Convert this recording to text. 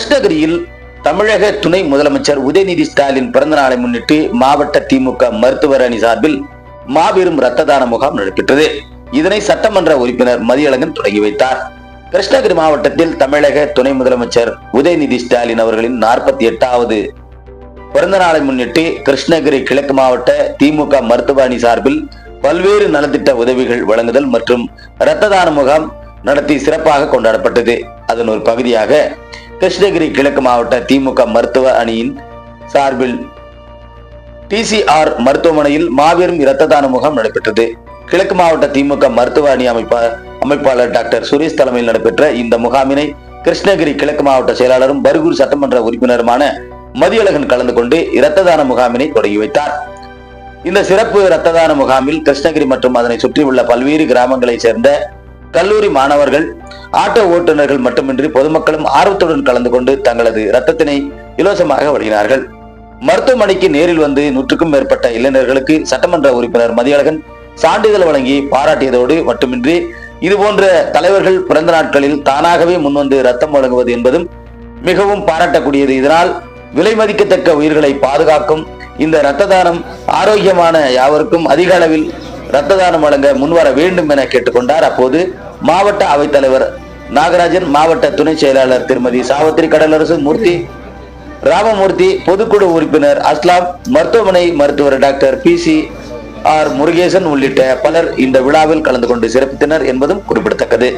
கிருஷ்ணகிரியில் தமிழக துணை முதலமைச்சர் உதயநிதி ஸ்டாலின் பிறந்த நாளை முன்னிட்டு மாவட்ட திமுக மருத்துவர் அணி சார்பில் மாபெரும் ரத்த தான முகாம் நடைபெற்றது. இதனை சட்டமன்ற உறுப்பினர் மதியழகன் தொடங்கி வைத்தார். கிருஷ்ணகிரி மாவட்டத்தில் தமிழக துணை முதலமைச்சர் உதயநிதி ஸ்டாலின் அவர்களின் நாற்பத்தி எட்டாவது பிறந்த நாளை முன்னிட்டு கிருஷ்ணகிரி கிழக்கு மாவட்ட திமுக மருத்துவ அணி சார்பில் பல்வேறு நலத்திட்ட உதவிகள் வழங்குதல் மற்றும் இரத்த தான முகாம் நடத்தி சிறப்பாக கொண்டாடப்பட்டது. அதன் ஒரு பகுதியாக கிருஷ்ணகிரி கிழக்கு மாவட்ட திமுக மருத்துவ அணியின் சார்பில் டிசிஆர் மருத்துவமனையில் மாபெரும் இரத்த தான முகாம் நடைபெற்றது. கிழக்கு மாவட்ட திமுக மருத்துவ அணி அமைப்பா அமைப்பாளர் டாக்டர் சுரேஷ் தலைமையில் நடைபெற்ற இந்த முகாமினை கிருஷ்ணகிரி கிழக்கு மாவட்ட செயலாளரும் பர்கூர் சட்டமன்ற உறுப்பினருமான மதியழகன் கலந்து கொண்டு இரத்த தான முகாமினை தொடங்கி வைத்தார். இந்த சிறப்பு இரத்த தான முகாமில் கிருஷ்ணகிரி மற்றும் அதனை சுற்றியுள்ள பல்வேறு கிராமங்களைச் சேர்ந்த கல்லூரி மாணவர்கள் ஆட்டோ ஓட்டுநர்கள் மட்டுமின்றி பொதுமக்களும் ஆர்வத்துடன் கலந்து கொண்டு தங்களது ரத்தத்தினை இலவசமாக வழங்கினார்கள். மருத்துவமனைக்கு நேரில் வந்து நூற்றுக்கும் மேற்பட்ட இளைஞர்களுக்கு சட்டமன்ற உறுப்பினர் மதியழகன் சான்றிதழ் வழங்கி பாராட்டியதோடு மட்டுமின்றி இதுபோன்ற தலைவர்கள் பிறந்த நாட்களில் தானாகவே முன்வந்து ரத்தம் வழங்குவது என்பதும் மிகவும் பாராட்டக்கூடியது. இதனால் விலை மதிக்கத்தக்க உயிர்களை பாதுகாக்கும் இந்த இரத்த தானம் ஆரோக்கியமான யாவருக்கும் அதிக அளவில் ரத்த தானம் வழங்க முன்வர வேண்டும் என கேட்டுக்கொண்டார். அப்போது மாவட்ட அவைத்தலைவர் நாகராஜன் மாவட்ட துணை செயலாளர் திருமதி சாவித்திரி கடலரசு மூர்த்தி ராமமூர்த்தி பொதுக்குழு உறுப்பினர் அஸ்லாம் மருத்துவமனை மருத்துவர் doctor P C R Murugesan உள்ளிட்ட பலர் இந்த விழாவில் கலந்து கொண்டு சிறப்பித்தனர் என்பதும் குறிப்பிடத்தக்கது.